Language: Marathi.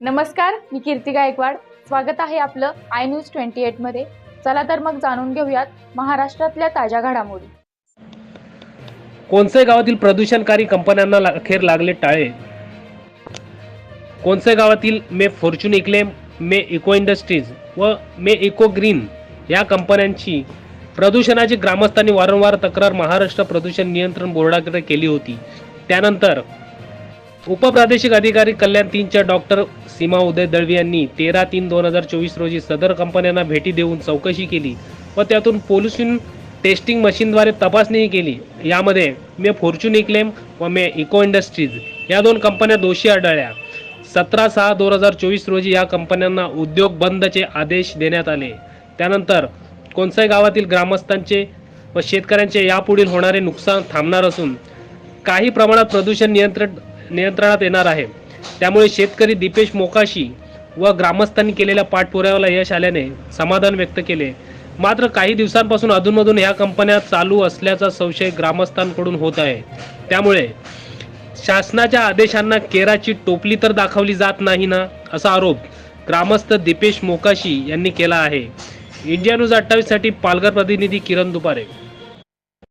नमस्कार मी कीर्ती गायकवाड. स्वागत आहे आपलं आय न्यूज ट्वेंटी एटमध्ये चला तर मग जाणून घेऊयात महाराष्ट्रातल्या ताज्या घडामोडी. कोणसे गावातील प्रदूषणकारी कंपन्यांना अखेर लागले टाळे? कोणसे गावातील मे फॉर्च्यून इक्लेम मे इको इंडस्ट्रीज व मे इको ग्रीन या कंपन्यांची प्रदूषणाची ग्रामस्थांनी वारंवार तक्रार महाराष्ट्र प्रदूषण नियंत्रण बोर्डाकडे केली होती. त्यानंतर उपप्रादेशिक अधिकारी कल्याण तीनच्या डॉक्टर सीमा उदय दळवी यांनी तेरा तीन दोन हजार चोवीस रोजी सदर कंपन्यांना भेटी देऊन चौकशी केली व त्यातून पोल्युशन टेस्टिंग मशीनद्वारे तपासणीही केली. यामध्ये मे फॉर्च्यून इक्लेम व मे इको इंडस्ट्रीज या दोन कंपन्या दोषी आढळल्या. सतरा सहा दोन हजार चोवीस रोजी या कंपन्यांना उद्योग बंदचे आदेश देण्यात आले. त्यानंतर कोणत्याही गावातील ग्रामस्थांचे व शेतकऱ्यांचे यापुढील होणारे नुकसान थांबणार असून काही प्रमाणात प्रदूषण नियंत्रण नियंत्रणात येणार आहे. त्यामुळे शेतकरी दीपेश मोकाशी व ग्रामस्थांनी केलेल्या पाठपुराव्याला यश आल्याने समाधान व्यक्त केले. मात्र काही दिवसांपासून अधूनमधून ह्या कंपन्या चालू असल्याचा संशय ग्रामस्थांकडून होत आहे. त्यामुळे शासनाच्या आदेशांना केराची टोपली तर दाखवली जात नाही ना असा आरोप ग्रामस्थ दीपेश मोकाशी यांनी केला आहे. इंडिया न्यूज अठ्ठावीससाठी पालघर प्रतिनिधी किरण दुपारे.